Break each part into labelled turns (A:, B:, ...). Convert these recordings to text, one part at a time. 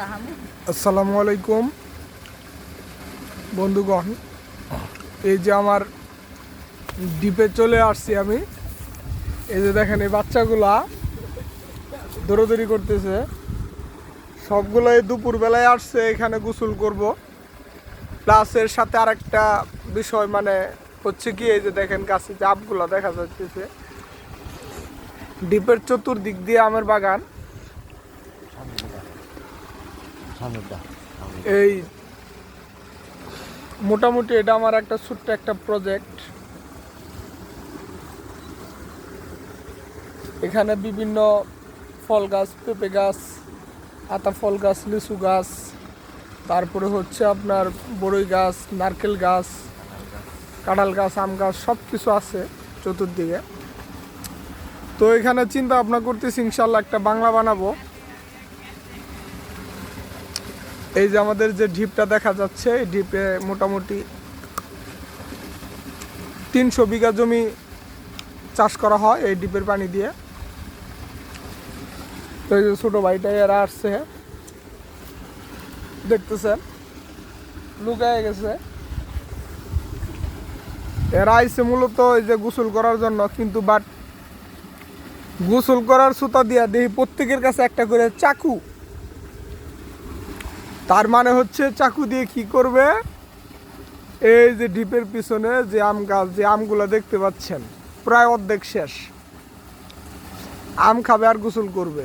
A: আসসালামু আলাইকুম, বন্ধুগণ। এই যে আমার ডিপে চলে আসছি আমি। এই যে দেখেন, এই বাচ্চাগুলা দৌড়াদৌড়ি করতেছে। সবগুলো এই দুপুরবেলায় আসছে, এখানে গোসল করব। প্লাস এর সাথে আরেকটা বিষয় মানে হচ্ছে কি, এই যে দেখেন, গাছে যে আমগুলো দেখা যাচ্ছে ডিপের চতুর্দিক দিয়ে আমের বাগান। এই মোটামুটি এটা আমার একটা ছোট্ট একটা প্রজেক্ট এখানে বিভিন্ন ফল গাছ, পেঁপে গাছ আতা ফল গাছ, লিচু গাছ, তারপরে হচ্ছে আপনার বড়ই গাছ, নারকেল গাছ, কাঁঠাল গাছ, আম গাছ সব কিছু আছে চতুর্দিকে। তো এখানে চিন্তা ভাবনা করতেছি, ইনশাল্লাহ একটা বাংলা বানাবো। এই যে আমাদের যে ঢিপটা দেখা যাচ্ছে, এই ঢিপে মোটামুটি তিনশো বিঘা জমি চাষ করা হয় এই ডিপের পানি দিয়ে। তো এই যে ছোটো ভাইটা এরা আসছে। দেখতেছেন? লুকায় গেছে। এরা আইসে মূলত এই যে গোসল করার জন্য, কিন্তু বাট গোসল করার সুতা দিয়া দেখি প্রত্যেকের কাছে একটা করে চাকু। তার মানে হচ্ছে চাকু দিয়ে কি করবে? এই যে ডিপের পিছনে যে আম গাছ, যে আমগুলো দেখতে পাচ্ছেন, প্রায় অর্ধেক শেষ। আম খাবে আর গোসল করবে,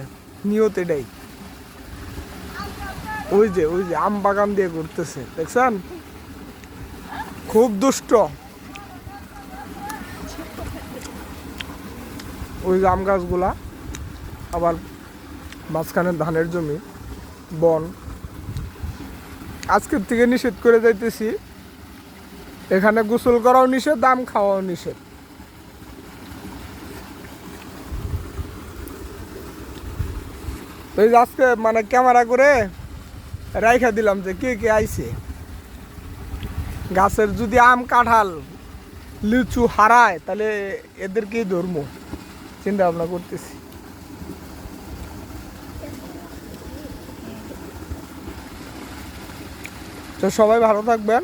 A: নিয়ত এটাই। ওই যে ওই যে, আম বাগান দিয়ে ঘুরতেছে, দেখছেন? খুব দুষ্ট। ওই যে আম গাছগুলা, আবার মাঝখানে ধানের জমি, বন। আজকের থেকে নিষেধ করে যাইতেছি। এখানে গোসল করাও নিষেধ, দাম খাওয়াও নিষেধ। তো আজকে মানে ক্যামেরা করে রাইখা দিলাম যে কে কে আইছে। গাছের যদি আম, কাঁঠাল, লিচু হারায়, তাহলে এদেরকেই ধর্ম চিন্তা ভাবনা করতেছি। তো সবাই ভালো থাকবেন।